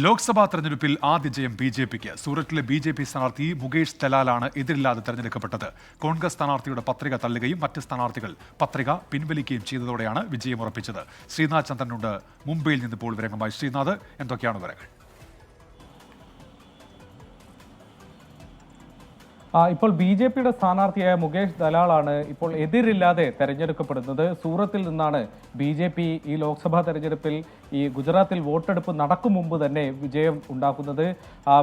ലോക്സഭാ തെരഞ്ഞെടുപ്പിൽ ആദ്യ ജയം ബി ജെ പിക്ക്. സൂററ്റിലെ ബി ജെ പി സ്ഥാനാർത്ഥി മുകേഷ് ദലാലാണ് എതിരില്ലാതെ തെരഞ്ഞെടുക്കപ്പെട്ടത്. കോൺഗ്രസ് സ്ഥാനാർത്ഥിയുടെ പത്രിക തള്ളുകയും മറ്റ് സ്ഥാനാർത്ഥികൾ പത്രിക പിൻവലിക്കുകയും ചെയ്തതോടെയാണ് വിജയം ഉറപ്പിച്ചത്. ശ്രീനാഥ് ചന്ദ്രനുണ്ട് മുംബൈയിൽ നിന്ന് ഇപ്പോൾ വിവരങ്ങളുമായി ശ്രീനാഥ് എന്തൊക്കെയാണ് വിവരങ്ങൾ? ഇപ്പോൾ ബി ജെ പിയുടെ സ്ഥാനാർത്ഥിയായ മുകേഷ് ദലാളാണ് ഇപ്പോൾ എതിരില്ലാതെ തെരഞ്ഞെടുക്കപ്പെടുന്നത്. സൂറത്തിൽ നിന്നാണ് ബി ജെ പി ഈ ലോക്സഭാ തെരഞ്ഞെടുപ്പിൽ ഈ ഗുജറാത്തിൽ വോട്ടെടുപ്പ് നടക്കും മുമ്പ് തന്നെ വിജയം ഉണ്ടാക്കുന്നത്.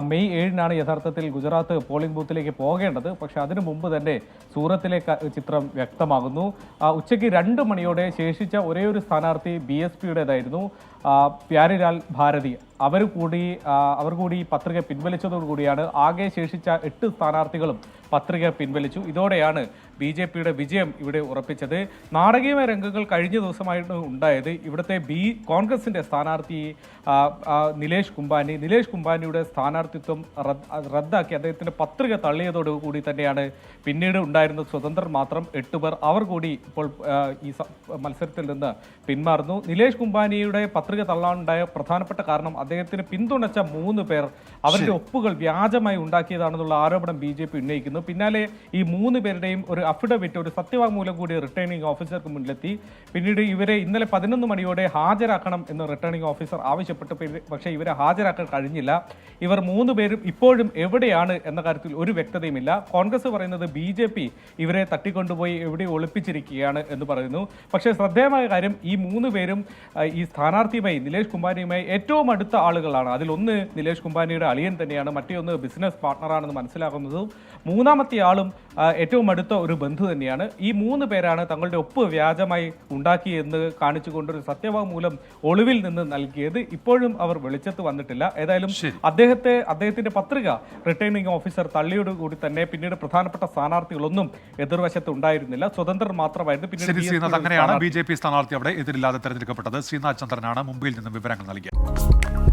മെയ് ഏഴിനാണ് യഥാർത്ഥത്തിൽ ഗുജറാത്ത് പോളിംഗ് ബൂത്തിലേക്ക് പോകേണ്ടത്. പക്ഷേ അതിനു മുമ്പ് തന്നെ സൂറത്തിലെ ചിത്രം വ്യക്തമാകുന്നു. ഉച്ചയ്ക്ക് രണ്ട് മണിയോടെ ശേഷിച്ച ഒരേ ഒരു സ്ഥാനാർത്ഥി ബി എസ് പിയുടേതായിരുന്നു. പ്യാരിലാൽ ഭാരതി. അവർ കൂടി അവർ കൂടി പത്രിക പിൻവലിച്ചതോടുകൂടിയാണ് ആകെ ശേഷിച്ച എട്ട് സ്ഥാനാർത്ഥികളും പത്രിക പിൻവലിച്ചു. ഇതോടെയാണ് ബി ജെ പിയുടെ വിജയം ഇവിടെ ഉറപ്പിച്ചത്. നാടകീയമായ രംഗങ്ങൾ കഴിഞ്ഞ ദിവസമായിട്ട് ഉണ്ടായത്. ഇവിടുത്തെ ബി കോൺഗ്രസിന്റെ സ്ഥാനാർത്ഥി നിലേഷ് കുംബാനി നിലേഷ് കുംബാനിയുടെ സ്ഥാനാർത്ഥിത്വം റദ്ദാക്കി അദ്ദേഹത്തിന്റെ പത്രിക തള്ളിയതോടുകൂടി തന്നെയാണ് പിന്നീട് ഉണ്ടായിരുന്ന സ്വതന്ത്രർ മാത്രം എട്ട് പേർ. അവർ കൂടി ഇപ്പോൾ ഈ മത്സരത്തിൽ നിന്ന് പിന്മാറുന്നു. നിലേഷ് കുംബാനിയുടെ പത്രിക തള്ളാനുണ്ടായ പ്രധാനപ്പെട്ട കാരണം അദ്ദേഹത്തിന് പിന്തുണച്ച മൂന്ന് പേർ അവരുടെ ഒപ്പുകൾ വ്യാജമായി ഉണ്ടാക്കിയതാണെന്നുള്ള ആരോപണം ബി ജെ ഉന്നയിക്കുന്നു പിന്നാലെ ഈ മൂന്ന് പേരുടെയും ഒരു അഫിഡവിറ്റ് ഒരു സത്യവാങ്മൂലം കൂടി റിട്ടേണിംഗ് ഓഫീസർക്ക് മുന്നിലെത്തി. പിന്നീട് ഇവരെ ഇന്നലെ പതിനൊന്ന് മണിയോടെ ഹാജരാക്കണം എന്ന് റിട്ടേണിംഗ് ഓഫീസർ ആവശ്യപ്പെട്ടു. പക്ഷേ ഇവരെ ഹാജരാക്കാൻ കഴിഞ്ഞില്ല. ഇവർ മൂന്ന് പേരും ഇപ്പോഴും എവിടെയാണ് എന്ന കാര്യത്തിൽ ഒരു വ്യക്തതയുമില്ല. കോൺഗ്രസ് പറയുന്നത് ബി ജെ പി ഇവരെ തട്ടിക്കൊണ്ടുപോയി എവിടെ ഒളിപ്പിച്ചിരിക്കുകയാണ് എന്ന് പറയുന്നു. പക്ഷേ ശ്രദ്ധേയമായ കാര്യം ഈ മൂന്ന് പേരും ഈ സ്ഥാനാർത്ഥിയുമായി നിലേഷ് കുംബാനിയുമായി ഏറ്റവും അടുത്ത ആളുകളാണ്. അതിലൊന്ന് നിലേഷ് കുംബാനിയുടെ അളിയൻ തന്നെയാണ്. മറ്റേ ഒന്ന് ബിസിനസ് പാർട്ണറാണെന്ന് മനസ്സിലാക്കുന്നതും മൂന്നാമത്തെ ആളും ഏറ്റവും അടുത്ത ഒരു ബന്ധു തന്നെയാണ്. ഈ മൂന്ന് പേരാണ് തങ്ങളുടെ ഒപ്പ് വ്യാജമായി ഉണ്ടാക്കിയെന്ന് കാണിച്ചുകൊണ്ടൊരു സത്യവാങ്മൂലം ഒളിവിൽ നിന്ന് നൽകിയത്. ഇപ്പോഴും അവർ വെളിച്ചത്ത് വന്നിട്ടില്ല. ഏതായാലും അദ്ദേഹത്തെ അദ്ദേഹത്തിന്റെ പത്രിക റിട്ടേണിംഗ് ഓഫീസർ തള്ളിയോട് കൂടി തന്നെ പിന്നീട് പ്രധാനപ്പെട്ട സ്ഥാനാർത്ഥികളൊന്നും എതിർവശത്ത് ഉണ്ടായിരുന്നില്ല. സ്വതന്ത്രർ മാത്രമായിരുന്നു പിന്നീട് അങ്ങനെയാണ് ബി ജെ പി സ്ഥാനാർത്ഥി അവിടെ എതിരില്ലാതെ തെരഞ്ഞെടുക്കപ്പെട്ടത്. ശ്രീനാഥ് ചന്ദ്രനാണ് മുംബൈയിൽ നിന്ന് വിവരങ്ങൾ നൽകിയത്.